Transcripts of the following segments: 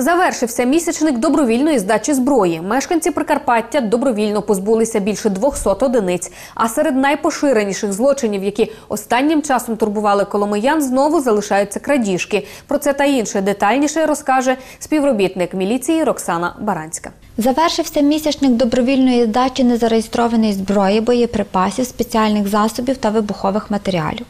Завершився місячник добровільної здачі зброї. Мешканці Прикарпаття добровільно позбулися більше 200 одиниць. А серед найпоширеніших злочинів, які останнім часом турбували коломиян, знову залишаються крадіжки. Про це та інше детальніше розкаже співробітник міліції Роксана Баранська. Завершився місячник добровільної здачі незареєстрованої зброї, боєприпасів, спеціальних засобів та вибухових матеріалів.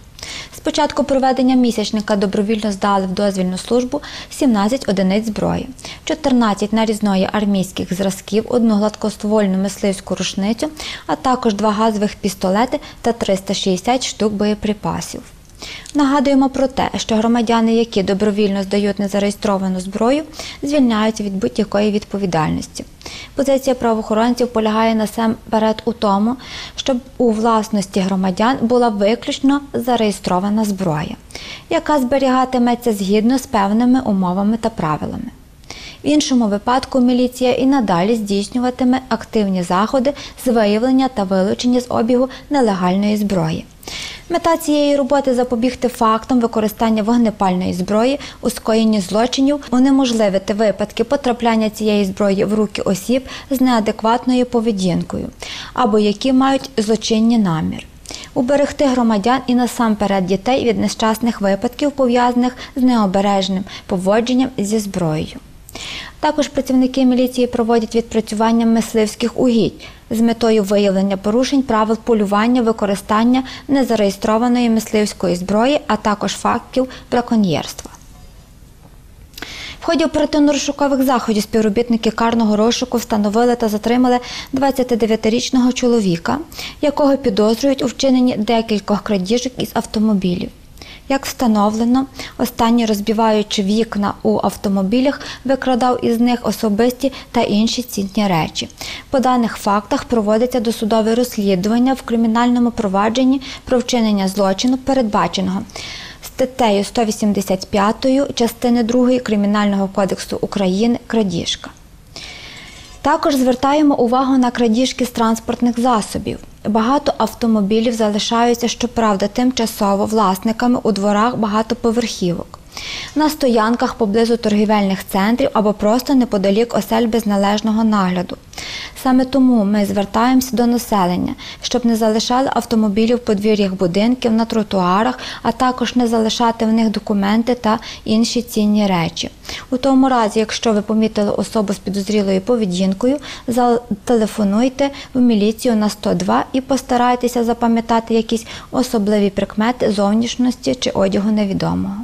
З початку проведення місячника добровільно здали в дозвільну службу 17 одиниць зброї, 14 нарізної армійських зразків, одну гладкоствольну мисливську рушницю, а також два газових пістолети та 360 штук боєприпасів. Нагадуємо про те, що громадяни, які добровільно здають незареєстровану зброю, звільняються від будь-якої відповідальності. Позиція правоохоронців полягає насамперед у тому, щоб у власності громадян була виключно зареєстрована зброя, яка зберігатиметься згідно з певними умовами та правилами. В іншому випадку міліція і надалі здійснюватиме активні заходи з виявлення та вилучення з обігу нелегальної зброї. Мета цієї роботи запобігти фактам використання вогнепальної зброї у скоєнні злочинів, унеможливити випадки потрапляння цієї зброї в руки осіб з неадекватною поведінкою або які мають злочинні намір. Уберегти громадян і насамперед дітей від нещасних випадків, пов'язаних з необережним поводженням зі зброєю. Також працівники міліції проводять відпрацювання мисливських угідь з метою виявлення порушень правил полювання, використання незареєстрованої мисливської зброї, а також фактів браконьєрства. В ході оперативно-розшукових заходів співробітники карного розшуку встановили та затримали 29-річного чоловіка, якого підозрюють у вчиненні декількох крадіжок із автомобілів. Як встановлено, останній, розбиваючи вікна у автомобілях, викрадав із них особисті та інші цінні речі. По даних фактах проводиться досудове розслідування в кримінальному провадженні про вчинення злочину, передбаченого статтею 185 частини 2 Кримінального кодексу України крадіжка. Також звертаємо увагу на крадіжки з транспортних засобів. Багато автомобілів залишаються, щоправда, тимчасово власниками у дворах багатоповерхівок, на стоянках поблизу торгівельних центрів або просто неподалік осель без належного нагляду. Саме тому ми звертаємося до населення, щоб не залишали автомобілів в подвір'ях будинків, на тротуарах, а також не залишати в них документи та інші цінні речі. У тому разі, якщо ви помітили особу з підозрілою поведінкою, зателефонуйте в міліцію на 102 і постарайтеся запам'ятати якісь особливі прикмети зовнішності чи одягу невідомого.